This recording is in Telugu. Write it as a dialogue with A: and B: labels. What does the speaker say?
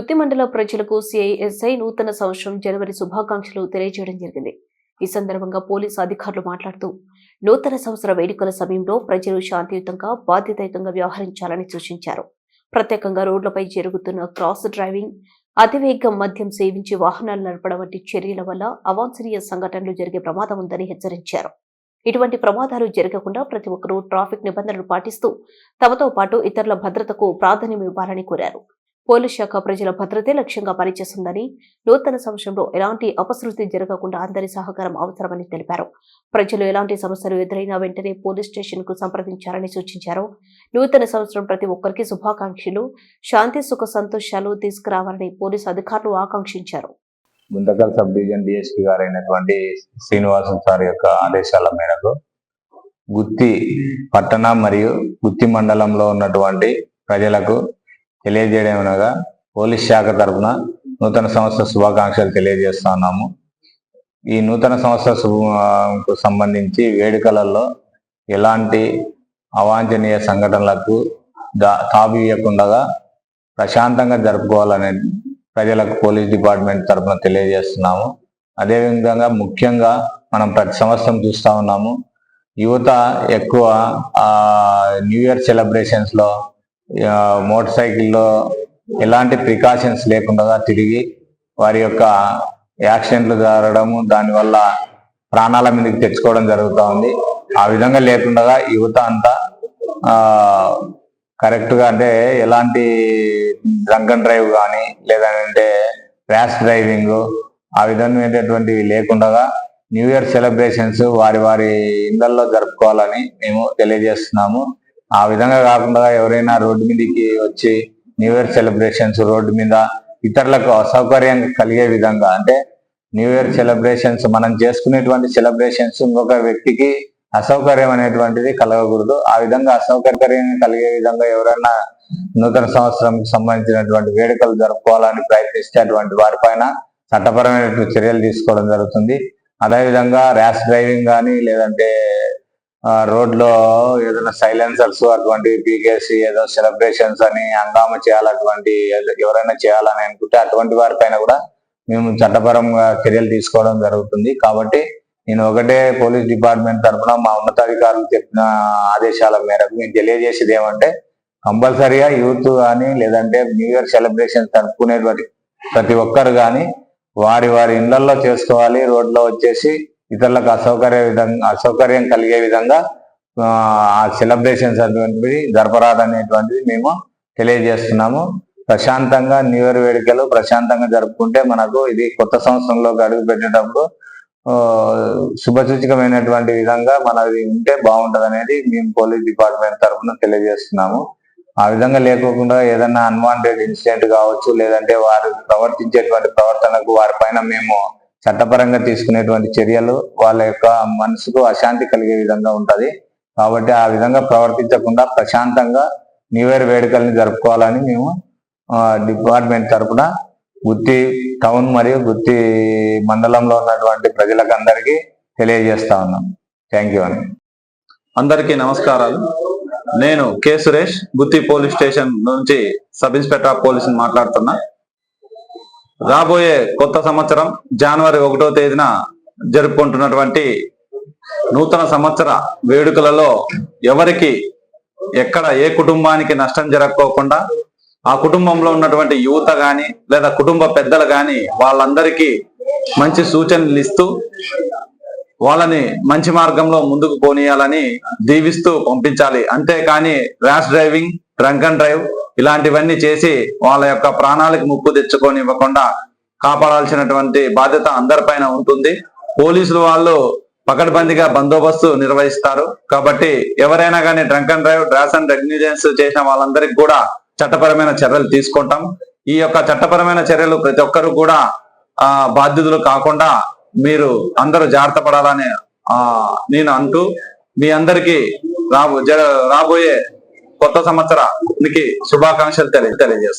A: గుత్తి మండల ప్రజలకు సిఐఎస్ఐ నూతన సంవత్సరం జనవరి శుభాకాంక్షలు తెలియజేయడం జరిగింది. ఈ సందర్భంగా పోలీసు అధికారులు మాట్లాడుతూ నూతన సంవత్సర వేడుకల సమయంలో ప్రజలు శాంతియుతంగా బాధ్యతాయుతంగా వ్యవహరించాలని సూచించారు. ప్రత్యేకంగా రోడ్లపై జరుగుతున్న క్రాస్ డ్రైవింగ్ అతివేగం మద్యం సేవించి వాహనాలు నడపడం వంటి చర్యల వల్ల అవాంఛనీయ సంఘటనలు జరిగే ప్రమాదం ఉందని హెచ్చరించారు. ఇటువంటి ప్రమాదాలు జరగకుండా ప్రతి ఒక్కరూ ట్రాఫిక్ నిబంధనలు పాటిస్తూ తమతో పాటు ఇతరుల భద్రతకు ప్రాధాన్యం ఇవ్వాలని కోరారు. పోలీస్ శాఖ ప్రజల భద్రతే లక్ష్యంగా పనిచేస్తుందని నూతన సంవత్సరంలో ఎలాంటి అపశృతి జరగకుండా అందరి సహకారం అవసరమని తెలిపారు. ప్రజలు ఎలాంటి సమస్యలు ఎదురైనా వెంటనే పోలీస్ స్టేషన్కు సంప్రదించాలని సూచించారు. నూతన సంవత్సరం ప్రతి ఒక్కరికి శుభాకాంక్షలు శాంతి సుఖ సంతోషాలు తీసుకురావాలని పోలీసు అధికారులు ఆకాంక్షించారు.
B: గుంతకల్ సబ్ డివిజన్ డిఎస్పీ గారైనటువంటి శ్రీనివాసన్ సార్ యొక్క ఆదేశాల మేరకు గుత్తి పట్టణ మరియు గుత్తి మండలంలో ఉన్నటువంటి ప్రజలకు తెలియజేయడం అనగా పోలీస్ శాఖ తరఫున నూతన సంవత్సర శుభాకాంక్షలు తెలియజేస్తా ఉన్నాము. ఈ నూతన సంవత్సర శుభకు సంబంధించి వేడుకలలో ఎలాంటి అవాంఛనీయ సంఘటనలకు దా తాబియకుండా ప్రశాంతంగా జరుపుకోవాలనే ప్రజలకు పోలీస్ డిపార్ట్మెంట్ తరఫున తెలియజేస్తున్నాము. అదేవిధంగా ముఖ్యంగా మనం ప్రతి సంవత్సరం చూస్తూ ఉన్నాము. యువత ఎక్కువ న్యూ ఇయర్ సెలబ్రేషన్స్లో మోటార్ సైకిల్లో ఎలాంటి ప్రికాషన్స్ లేకుండా తిరిగి వారి యొక్క యాక్సిడెంట్లు జరగడము దానివల్ల ప్రాణాల మీదకి తెచ్చుకోవడం జరుగుతూ ఉంది. ఆ విధంగా లేకుండా యువత అంతా కరెక్ట్గా కరెక్ట్గా అంటే ఎలాంటి డ్రంక్ అండ్ డ్రైవ్ కానీ లేదంటే ర్యాష్ డ్రైవింగ్ ఆ విధమైనటువంటివి లేకుండా న్యూ ఇయర్ సెలబ్రేషన్స్ వారి వారి ఇళ్ళలో జరుపుకోవాలని మేము తెలియజేస్తున్నాము. ఆ విధంగా కాకుండా ఎవరైనా రోడ్డు మీదకి వచ్చి న్యూ ఇయర్ సెలబ్రేషన్స్ రోడ్డు మీద ఇతరులకు అసౌకర్యం కలిగే విధంగా అంటే న్యూ ఇయర్ సెలబ్రేషన్స్ మనం చేసుకునేటువంటి సెలబ్రేషన్స్ ఇంకొక వ్యక్తికి అసౌకర్యం అనేటువంటిది కలగకూడదు. ఆ విధంగా అసౌకర్యం కలిగే విధంగా ఎవరైనా నూతన సంవత్సరం సంబంధించినటువంటి వేడుకలు జరుపుకోవాలని ప్రయత్నిస్తే అటువంటి వారిపైన చట్టపరమైనటువంటి చర్యలు తీసుకోవడం జరుగుతుంది. అదేవిధంగా ర్యాష్ డ్రైవింగ్ కానీ లేదంటే రోడ్లో ఏదైనా సైలెన్సర్స్ అటువంటి పీకేసి ఏదో సెలబ్రేషన్స్ అని హంగామ చేయాలటువంటి ఎవరైనా చేయాలని అనుకుంటే అటువంటి వారిపైన కూడా మేము చట్టపరంగా చర్యలు తీసుకోవడం జరుగుతుంది. కాబట్టి నేను ఒకటే పోలీస్ డిపార్ట్మెంట్ తరఫున మా ఉన్నతాధికారులు చెప్పిన ఆదేశాల మేరకు మేము తెలియజేసేది ఏమంటే కంపల్సరీగా యూత్ కానీ లేదంటే న్యూ ఇయర్ సెలబ్రేషన్ జరుపుకునేటువంటి ప్రతి ఒక్కరు కానీ వారి వారి ఇళ్ళలో చేసుకోవాలి రోడ్లో వచ్చేసి ఇతరులకు అసౌకర్య విధంగా అసౌకర్యం కలిగే విధంగా ఆ, సెలబ్రేషన్స్ అటువంటివి జరపరాదనేటువంటిది మేము తెలియజేస్తున్నాము. ప్రశాంతంగా న్యూ ఇయర్ వేడుకలు ప్రశాంతంగా జరుపుకుంటే మనకు ఇది కొత్త సంవత్సరంలోకి అడుగు పెట్టేటప్పుడు శుభసూచకమైనటువంటి విధంగా మనది ఉంటే బాగుంటది అనేది మేము పోలీస్ డిపార్ట్మెంట్ తరఫున తెలియజేస్తున్నాము. ఆ విధంగా లేకోకుండా ఏదైనా అన్వాంటెడ్ ఇన్సిడెంట్ కావచ్చు లేదంటే వారు ప్రవర్తించేటువంటి ప్రవర్తనకు వారిపైన మేము చట్టపరంగా తీసుకునేటువంటి చర్యలు వాళ్ళ యొక్క మనసుకు అశాంతి కలిగే విధంగా ఉంటుంది. కాబట్టి ఆ విధంగా ప్రవర్తించకుండా ప్రశాంతంగా న్యూ ఇయర్ వేడుకల్ని జరుపుకోవాలని మేము డిపార్ట్మెంట్ తరఫున గుత్తి టౌన్ మరియు గుత్తి మండలంలో ఉన్నటువంటి ప్రజలకు అందరికీ తెలియజేస్తా ఉన్నాం. థ్యాంక్ యూ అని
C: అందరికీ నమస్కారాలు. నేను K Suresh Gutti police station నుంచి సబ్ ఇన్స్పెక్టర్ ఆఫ్ పోలీస్ మాట్లాడుతున్నా. రాబోయే కొత్త సంవత్సరం జనవరి ఒకటో తేదీన జరుపుకుంటున్నటువంటి నూతన సంవత్సర వేడుకలలో ఎవరికి ఎక్కడ ఏ కుటుంబానికి నష్టం జరగకోకుండా ఆ కుటుంబంలో ఉన్నటువంటి యువత గాని లేదా కుటుంబ పెద్దలు గాని వాళ్ళందరికీ మంచి సూచనలు ఇస్తూ వాళ్ళని మంచి మార్గంలో ముందుకు పోనీయాలని దీవిస్తూ పంపించాలి. అంతేకాని rash driving drunk and drive ఇలాంటివన్నీ చేసి వాళ్ళ యొక్క ప్రాణాలకు ముప్పు తెచ్చుకొని ఇవ్వకుండా కాపాడాల్సినటువంటి బాధ్యత అందరిపైన ఉంటుంది. పోలీసులు వాళ్ళు పకడ్బందీగా బందోబస్తు నిర్వహిస్తారు. కాబట్టి ఎవరైనా కానీ drunk and drive rash and negligence చేసిన వాళ్ళందరికీ కూడా చట్టపరమైన చర్యలు తీసుకుంటాం. ఈ యొక్క చట్టపరమైన చర్యలు ప్రతి ఒక్కరు కూడా ఆ బాధ్యతలు కాకుండా మీరు అందరూ జాగ్రత్త పడాలని ఆ నేను అంటూ మీ అందరికీ రాబో రాబోయే కొత్త సంవత్సరానికి శుభాకాంక్షలు తెలియ తెలియజేస్తాను